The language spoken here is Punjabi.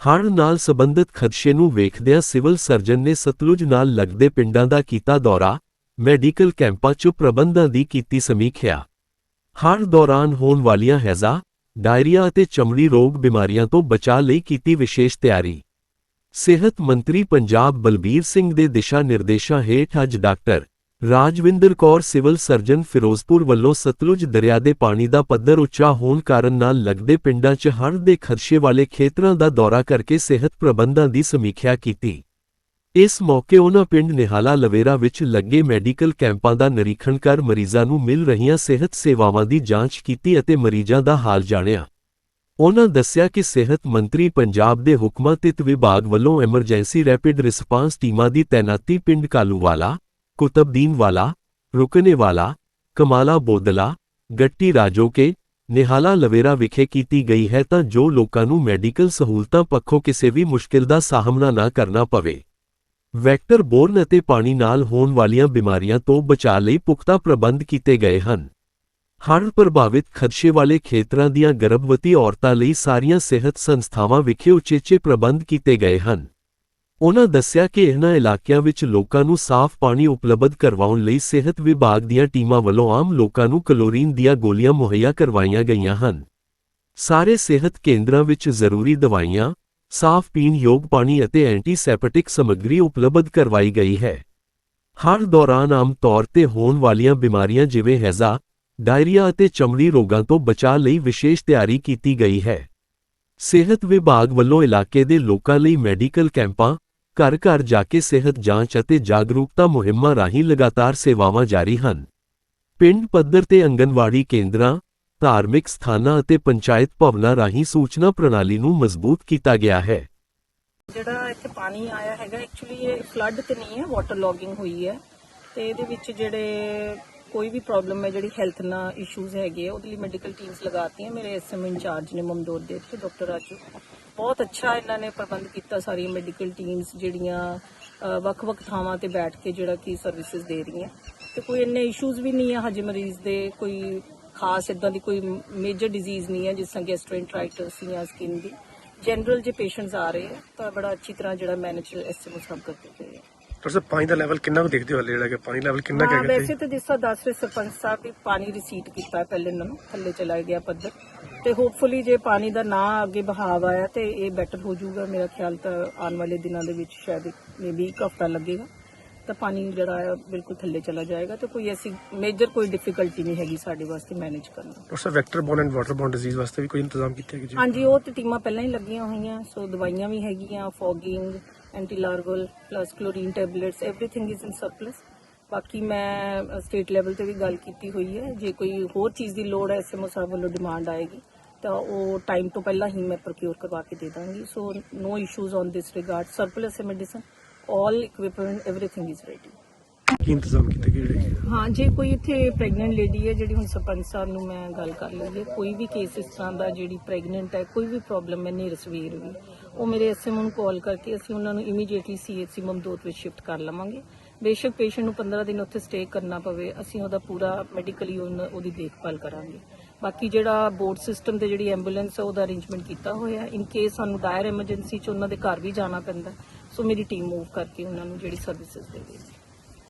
ਹੜ੍ਹ ਨਾਲ ਸਬੰਧਤ ਖਦਸ਼ੇ ਨੂੰ ਵੇਖਦਿਆਂ ਸਿਵਲ ਸਰਜਨ ਨੇ ਸਤਲੁਜ ਨਾਲ ਲੱਗਦੇ ਪਿੰਡਾਂ ਦਾ ਕੀਤਾ ਦੌਰਾ, ਮੈਡੀਕਲ ਕੈਂਪਾਂ 'ਚ ਪ੍ਰਬੰਧਾਂ ਦੀ ਕੀਤੀ ਸਮੀਖਿਆ। ਹੜ੍ਹ ਦੌਰਾਨ ਹੋਣ ਵਾਲੀਆਂ ਹੈਜ਼ਾ, ਡਾਇਰੀਆ ਅਤੇ ਚਮੜੀ ਰੋਗ ਬਿਮਾਰੀਆਂ ਤੋਂ ਬਚਾਅ ਲਈ ਕੀਤੀ ਵਿਸ਼ੇਸ਼ ਤਿਆਰੀ। ਸਿਹਤ ਮੰਤਰੀ ਪੰਜਾਬ ਬਲਬੀਰ ਸਿੰਘ ਦੇ ਦਿਸ਼ਾ ਨਿਰਦੇਸ਼ਾਂ ਹੇਠ ਅੱਜ doctor Rajwinder Kaur civil surgeon Ferozepur ਵੱਲੋਂ ਸਤਲੁਜ ਦਰਿਆ ਦੇ ਪਾਣੀ ਦਾ ਪੱਧਰ ਉੱਚਾ ਹੋਣ ਕਾਰਨ ਨਾਲ ਲੱਗਦੇ ਪਿੰਡਾਂ 'ਚ ਹੜ੍ਹ ਦੇ ਖਰਸ਼ੇ ਵਾਲੇ ਖੇਤਰਾਂ ਦਾ ਦੌਰਾ ਕਰਕੇ ਸਿਹਤ ਪ੍ਰਬੰਧਾਂ ਦੀ ਸਮੀਖਿਆ ਕੀਤੀ। ਇਸ ਮੌਕੇ ਉਹਨਾਂ ਪਿੰਡ ਨਿਹਾਲਾ ਲਵੇਰਾ ਵਿੱਚ ਲੱਗੇ ਮੈਡੀਕਲ ਕੈਂਪਾਂ ਦਾ ਨਿਰੀਖਣ ਕਰ ਮਰੀਜ਼ਾਂ ਨੂੰ ਮਿਲ ਰਹੀਆਂ ਸਿਹਤ ਸੇਵਾਵਾਂ ਦੀ ਜਾਂਚ ਕੀਤੀ ਅਤੇ ਮਰੀਜ਼ਾਂ ਦਾ ਹਾਲ ਜਾਣਿਆ। ਉਹਨਾਂ ਦੱਸਿਆ ਕਿ ਸਿਹਤ ਮੰਤਰੀ ਪੰਜਾਬ ਦੇ ਹੁਕਮਾਂ ਤਹਿਤ ਵਿਭਾਗ ਵੱਲੋਂ ਐਮਰਜੈਂਸੀ ਰੈਪਿਡ ਰਿਸਪਾਂਸ ਟੀਮਾਂ ਦੀ ਤੈਨਾਤੀ ਪਿੰਡ ਕਾਲੂਵਾਲਾ ਕੁਤਬਦੀਨਵਾਲਾ ਰੁਕਨੇਵਾਲਾ ਕਮਾਲਾ ਬੋਦਲਾ ਗੱਟੀ ਰਾਜੋਕੇ ਨਿਹਾਲਾ ਲਵੇਰਾ ਵਿਖੇ ਕੀਤੀ ਗਈ ਹੈ ਤਾਂ ਜੋ ਲੋਕਾਂ ਨੂੰ ਮੈਡੀਕਲ ਸਹੂਲਤਾਂ ਪੱਖੋਂ ਕਿਸੇ ਵੀ ਮੁਸ਼ਕਿਲ ਦਾ ਸਾਹਮਣਾ ਨਾ ਕਰਨਾ ਪਵੇ ਵੈਕਟਰ ਬੋਰਨ ਅਤੇ ਪਾਣੀ ਨਾਲ ਹੋਣ ਵਾਲੀਆਂ ਬਿਮਾਰੀਆਂ ਤੋਂ ਬਚਾਅ ਲਈ ਪੁਖਤਾ ਪ੍ਰਬੰਧ ਕੀਤੇ ਗਏ ਹਨ ਹੜ੍ਹ ਪ੍ਰਭਾਵਿਤ ਖਦਸ਼ੇ ਵਾਲੇ ਖੇਤਰਾਂ ਦੀਆਂ ਗਰਭਵਤੀ ਔਰਤਾਂ ਲਈ ਸਾਰੀਆਂ ਸਿਹਤ ਸੰਸਥਾਵਾਂ ਵਿਖੇ ਉਚੇਚੇ ਪ੍ਰਬੰਧ ਕੀਤੇ ਗਏ ਹਨ ਉਹਨਾਂ ਦੱਸਿਆ ਕਿ ਇਹਨਾਂ ਇਲਾਕਿਆਂ ਵਿੱਚ ਲੋਕਾਂ ਨੂੰ ਸਾਫ਼ ਪਾਣੀ ਉਪਲਬਧ ਕਰਵਾਉਣ ਲਈ ਸਿਹਤ ਵਿਭਾਗ ਦੀਆਂ ਟੀਮਾਂ ਵੱਲੋਂ ਆਮ ਲੋਕਾਂ ਨੂੰ ਕਲੋਰੀਨ ਦੀਆਂ ਗੋਲੀਆਂ ਮੁਹੱਈਆ ਕਰਵਾਈਆਂ ਗਈਆਂ ਹਨ। ਸਾਰੇ ਸਿਹਤ ਕੇਂਦਰਾਂ ਵਿੱਚ ਜ਼ਰੂਰੀ ਦਵਾਈਆਂ, ਸਾਫ਼ ਪੀਣ ਯੋਗ ਪਾਣੀ ਅਤੇ ਐਂਟੀਸੈਪਟਿਕ ਸਮੱਗਰੀ ਉਪਲਬਧ ਕਰਵਾਈ ਗਈ ਹੈ। ਹਰ ਦੌਰਾਨ ਆਮ ਤੌਰ ਤੇ ਹੋਣ ਵਾਲੀਆਂ ਬਿਮਾਰੀਆਂ ਜਿਵੇਂ ਹੈਜ਼ਾ, ਡਾਇਰੀਆ ਅਤੇ ਚਮੜੀ ਰੋਗਾਂ ਤੋਂ ਬਚਾਅ ਲਈ ਵਿਸ਼ੇਸ਼ ਤਿਆਰੀ ਕੀਤੀ ਗਈ ਹੈ। ਸਿਹਤ ਵਿਭਾਗ ਵੱਲੋਂ ਇਲਾਕੇ ਦੇ ਲੋਕਾਂ ਲਈ ਮੈਡੀਕਲ ਕੈਂਪਾਂ ਘਰ-ਘਰ ਜਾ ਕੇ ਸਿਹਤ ਜਾਂਚ ਅਤੇ ਜਾਗਰੂਕਤਾ ਮੁਹਿੰਮਾਂ ਰਾਹੀਂ ਲਗਾਤਾਰ ਸੇਵਾਵਾਂ ਜਾਰੀ ਹਨ। ਪਿੰਡ ਪੱਧਰ ਤੇ ਅੰਗਨਵਾੜੀ ਕੇਂਦਰਾਂ, ਧਾਰਮਿਕ ਸਥਾਨਾਂ ਅਤੇ ਪੰਚਾਇਤ ਭਵਨਾਂ ਰਾਹੀਂ ਸੂਚਨਾ ਪ੍ਰਣਾਲੀ ਨੂੰ ਮਜ਼ਬੂਤ ਕੀਤਾ ਗਿਆ ਹੈ। ਜਿਹੜਾ ਇੱਥੇ ਪਾਣੀ ਆਇਆ ਹੈਗਾ ਐਕਚੁਅਲੀ ਇਹ ਫਲੱਡ ਤੇ ਨਹੀਂ ਹੈ ਵਾਟਰ ਲੌਗਿੰਗ ਹੋਈ ਹੈ। ਤੇ ਇਹਦੇ ਵਿੱਚ ਜਿਹੜੇ ਕੋਈ ਵੀ ਪ੍ਰੋਬਲਮ ਹੈ, ਜਿਹੜੀ ਹੈਲਥ ਨਾਲ ਇਸ਼ੂਜ਼ ਹੈਗੇ ਉਹਦੇ ਲਈ ਮੈਡੀਕਲ ਟੀਮਸ ਲਗਾਤੀਆਂ। ਮੇਰੇ ਐਸਐਮ ਇੰਚਾਰਜ ਨੇ ਮਮਦੋਦ ਦੇ, ਇੱਥੇ ਡਾਕਟਰ ਰਾਜੂ। ਬਹੁਤ ਅੱਛਾ ਇਹਨਾਂ ਨੇ ਪ੍ਰਬੰਧ ਕੀਤਾ ਸਾਰੀਆਂ ਮੈਡੀਕਲ ਟੀਮਸ ਜਿਹੜੀਆਂ ਵੱਖ-ਵੱਖ ਥਾਵਾਂ ਤੇ ਬੈਠ ਕੇ ਜਿਹੜਾ ਕੀ ਸਰਵਿਸਿਜ਼ ਦੇ ਰਹੀਆਂ। ਤੇ ਕੋਈ ਇੰਨੇ ਇਸ਼ੂਜ਼ ਵੀ ਨਹੀਂ ਹੈ ਹਜੇ ਮਰੀਜ਼ ਦੇ, ਕੋਈ ਖਾਸ ਇਦਾਂ ਦੀ ਕੋਈ ਮੇਜਰ ਡਿਜ਼ੀਜ਼ ਨਹੀਂ ਹੈ, ਜਿਸ ਤਰ੍ਹਾਂ ਗੈਸਟ੍ਰੋਇੰਟਰਾਈਟਿਸ ਜਾਂ ਸਕਿਨ ਦੀ। ਜਨਰਲ ਜੇ ਪੇਸ਼ੈਂਟਸ ਆ ਰਹੇ ਆ, ਤਾਂ ਬੜਾ ਅੱਛੀ ਤਰ੍ਹਾਂ ਜਿਹੜਾ ਮੈਨੇਜ ਐਸਐਮਓ ਸਭ ਕਰਦੇ ਪਏ ਆ। ਡਾਕਟਰ ਸਾਹਿਬ ਪਾਣੀ ਦਾ ਲੈਵਲ ਕਿੰਨਾ ਕੁ ਦੇਖਦੇ ਹੋ ਹਲੇ ਜਿਹੜਾ ਕਿ ਪਾਣੀ ਲੈਵਲ ਕਿੰਨਾ ਕੁ ਹਾਂ ਹੈਗਾ ਵੈਸੇ ਤਾਂ ਜਿਸ ਤਰ੍ਹਾਂ ਦੱਸ ਰਹੇ ਸਰਪੰਚ ਸਾਹਿਬ ਵੀ ਪਾਣੀ ਰਿਸੀਟ ਕੀਤਾ ਪਹਿਲੇ ਇਹਨਾਂ ਨੂੰ ਥੱਲੇ ਚਲਾ ਗਿਆ ਪੱਧਰ। ਤੇ ਹੋਪਫੁਲੀ ਜੇ ਪਾਣੀ ਦਾ ਨਾ ਅੱਗੇ ਬਹਾਵ ਆਇਆ ਤੇ ਇਹ ਬੈਟਰ ਹੋ ਜਾਊਗਾ ਮੇਰਾ ਖਿਆਲ ਤਾਂ ਆਉਣ ਵਾਲੇ ਦਿਨਾਂ ਦੇ ਵਿੱਚ ਸ਼ਾਇਦ ਮੇਬੀ ਇੱਕ ਹਫਤਾ ਲੱਗੇਗਾ। ਤਾਂ ਪਾਣੀ ਜਿਹੜਾ ਹੈ ਬਿਲਕੁਲ ਥੱਲੇ ਚਲਾ ਜਾਏਗਾ ਤੇ ਕੋਈ ਐਸੀ ਮੇਜਰ ਕੋਈ ਡਿਫਿਕਲਟੀ ਨਹੀਂ ਹੈਗੀ ਸਾਡੇ ਵਾਸਤੇ ਮੈਨੇਜ ਕਰਨਾ doctor sahib vector borne and water borne disease ਵਾਸਤੇ ਵੀ ਕੋਈ ਇੰਤਜ਼ਾਮ ਕੀਤੇ ਗਏ ਜੀ ਹਾਂਜੀ ਉਹ ਤੇ ਟੀਮਾਂ ਪਹਿਲਾਂ ਹੀ ਲੱਗੀਆਂ ਹੋਈਆਂ ਸੋ ਦਵਾਈਆਂ ਵੀ ਹੈਗੀਆਂ fogging anti larval plus chlorine tablets everything is in surplus ਬਾਕੀ ਮੈਂ ਸਟੇਟ ਲੈਵਲ ਤੇ ਵੀ ਗੱਲ ਕੀਤੀ ਹੋਈ ਹੈ ਜੇ ਕੋਈ ਹੋਰ ਚੀਜ਼ ਦੀ ਲੋੜ ਹੈ ਐਸਐਮਓ ਸਾਹਿਬ ਵੱਲੋਂ ਡਿਮਾਂਡ ਆਏਗੀ ਤਾਂ ਉਹ ਟਾਈਮ ਤੋਂ ਪਹਿਲਾਂ ਹੀ ਮੈਂ ਪ੍ਰੋਕਿਊਰ ਕਰਵਾ ਕੇ ਦੇ ਦਾਂਗੀ so no issues on this regard surplus medicine all equipment everything is ready ਕੀ ਇੰਤਜ਼ਾਮ ਕੀਤੇ ਗਏ ਜਿਹੜੇ ਹਾਂ ਜੇ ਕੋਈ ਇੱਥੇ ਪ੍ਰੈਗਨੈਂਟ ਲੇਡੀ ਹੈ ਜਿਹੜੀ ਹੁਣ ਸਰਪੰਚ ਸਾਹਿਬ ਨੂੰ ਮੈਂ ਗੱਲ ਕਰ ਲਈ ਹੈ ਕੋਈ ਵੀ ਕੇਸ ਇਸ ਤਰ੍ਹਾਂ ਦਾ ਜਿਹੜੀ ਪ੍ਰੈਗਨੈਂਟ ਹੈ ਕੋਈ ਵੀ ਪ੍ਰੋਬਲਮ ਹੈ ਨੇਰ ਸਵੇਰ ਵੀ ਉਹ ਮੇਰੇ ਐਸਐਮਓ ਨੂੰ ਕਾਲ ਕਰਕੇ ਅਸੀਂ ਉਹਨਾਂ ਨੂੰ ਇਮੀਡੀਏਟਲੀ ਸੀਐਚਸੀ ਮਮਦੋਤ ਵਿੱਚ ਸ਼ਿਫਟ ਕਰ ਲਵਾਂਗੇ ਬੇਸ਼ੱਕ ਪੇਸ਼ੈਂਟ ਨੂੰ 15 ਦਿਨ ਉੱਥੇ ਸਟੇ ਕਰਨਾ ਪਵੇ ਅਸੀਂ ਉਹਦਾ ਪੂਰਾ ਮੈਡੀਕਲੀ ਉਹਦੀ ਦੇਖਭਾਲ ਕਰਾਂਗੇ ਬਾਕੀ ਜਿਹੜਾ ਬੋਰਡ ਸਿਸਟਮ ਤੇ ਜਿਹੜੀ ਐਂਬੂਲੈਂਸ ਹੈ ਉਹਦਾ ਅਰੇਂਜਮੈਂਟ ਕੀਤਾ ਹੋਇਆ ਇਨ ਕੇਸ ਸਾਨੂੰ ਡਾਇਰ ਐਮਰਜੈਂਸੀ ਚ ਉਹਨਾਂ ਦੇ ਘਰ ਵੀ ਜਾਣਾ ਪੈਂਦਾ ਸੋ ਮੇਰੀ ਟੀਮ ਮੂਵ ਕਰਕੇ ਉਹਨਾਂ ਨੂੰ ਜਿਹੜੀ ਸਰਵਿਸਿਜ਼ ਦੇਵੇਗੀ